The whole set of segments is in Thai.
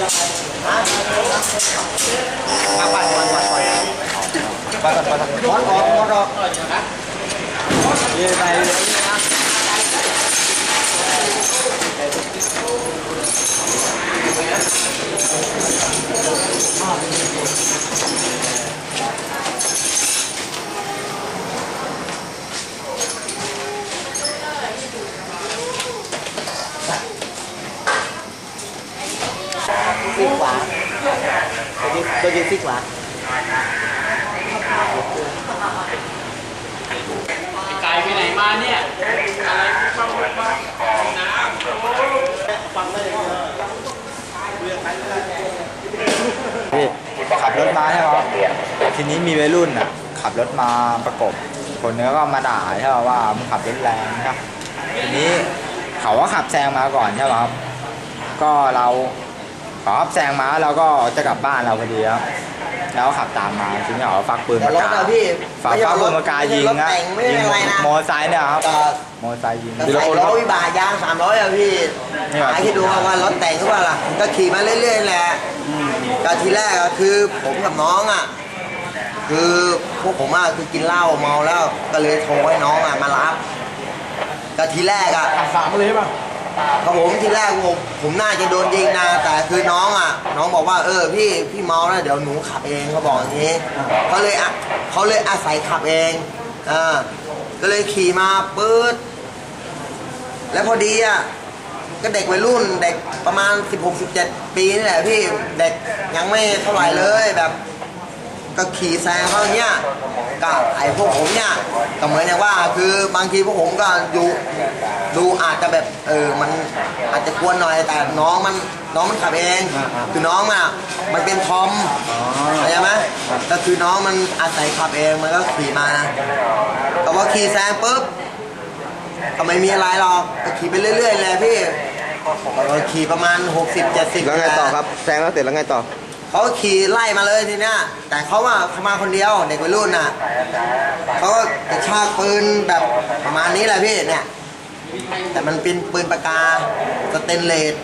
มาปัดปัดปัดปัดปัดปัดปัดถอนออกถอนออกยืนไป ซีขวาตัวยืนซีกขวาไก่ไปไหนมาเนี่ยพี่ขับรถมาใช่ไหมครับทีนี้มีวัยรุ่นอะ ขับรถมาประกบ คนนึงก็มาด่าใช่ไหมว่ามึงขับรถแรงนะครับทีนี้เขาก็ขับแซงมาก่อนใช่ไหมครับ ก็เรา เขาขับแซงมาเราก็จะกลับบ้านเราพอดีครับแล้วขับตามมาทีนี้เขาฟักปืนแต่มารถกาอะพี่ฝากไม่ใช่ฟ้ารปืถนมากายิงไม่ใช่รถนะแต่งไม่ยิใช่งอะไรนะมอเตอร์ไซค์เนี่ยครับก็มอเตอร์ไซค์ยิงก็ใส่ล้อวิบากยางสามร้อยอะพี่นี่ว่ะหาคิดดูว่ารถแต่งหรือเปล่าล่ะก็ขี่มาเรื่อยๆแหละก็ทีแรกก็คือผมกับน้องอะคือพวกผมอะคือกินเหล้าเมาแล้วก็เลยโทรให้น้องอะมารับก็ทีแรกอะสามเลยป่ะ ครับผมทีแรกผมผมน่าจะโดนยิงนะแต่คือน้องอะ น้องบอกว่าเออพี่พี่เมาแล้วเดี๋ยวหนูขับเองเขาบอกอย่างนี้เขาเลยอะเขาเลยอาศัยขับเองอ่าก็เลยขี่มาปื๊ดแล้วพอดีอะก็เด็กวัยรุ่นเด็กประมาณ 16-17 ปีนี่แหละพี่เด็กยังไม่เท่าไหร่เลยแบบ ก็ขี่แซงเขาอย่างเงี้ยก็ไอ้พวกผมเนี่ยก็เหมือนอย่างว่าคือบางทีพวกผมก็อยู่ดูอาจจะแบบเออมันอาจจะกวนหน่อยแต่น้องมันน้องมันขับเองคือน้องอะมันเป็นทอมเข้าใจไหมก็คือน้องมันอาศัยขับเองมันก็ขี่มานะแต่ว่าขี่แซงปุ๊บก็ไม่มีอะไรหรอกก็ขี่ไปเรื่อยๆเลยพี่ก็ขี่ประมาณ 60-70แล้วไงต่อครับแซงแล้วเสร็จแล้วไงต่อ เขาก็ขี่ไล่มาเลยทีเนี้ยแต่เขาว่าเขามาคนเดียวเด็กวัยรุ่นน่ะเขาก็กระชากปืนแบบประมาณนี้แหละพี่เนี่ย แต่มันเป็นปืนปากกาสเตนเลส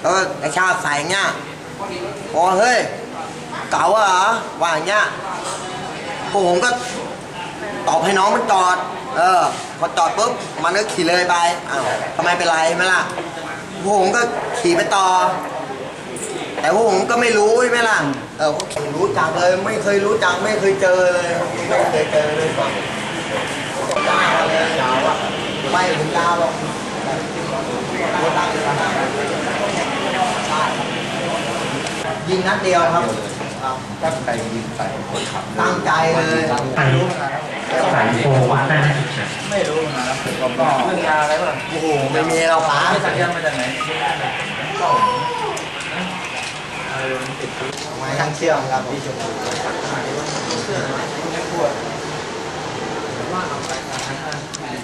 เขาก็กระชากใส่เงี้ยโอ้เฮ้ยเก๋าอะเหรอว่าอย่างเงี้ยพวกผมก็ตอบให้น้องมันจอด เออ พอจอดปุ๊บมันก็ขี่เลยไปอ้าวทำไมเป็นไล่ไหมล่ะพวกผมก็ขี่ไปต่อ แต่พวกผมก็ไม่รู้ใช่ไหมล่ะเออผมรู้จักเลยไม่เคยรู้จักไม่เคยเจอเลยไม่เคยเจอเลยครับดาวเลยดาวอะไม่ถึงดาวหรอกยิงนัดเดียวครับครับตั้งใจยิงใส่คนขับตั้งใจเลยใส่ใส่โฟมได้ไหมฉุกเฉินไม่รู้นะครับผมก็เรื่องยาอะไรบ้างโอ้โหไม่มีเราขาไม่สัญญาณมาจากไหน ไม้ข้างเชื่อมครับพี่ชมพู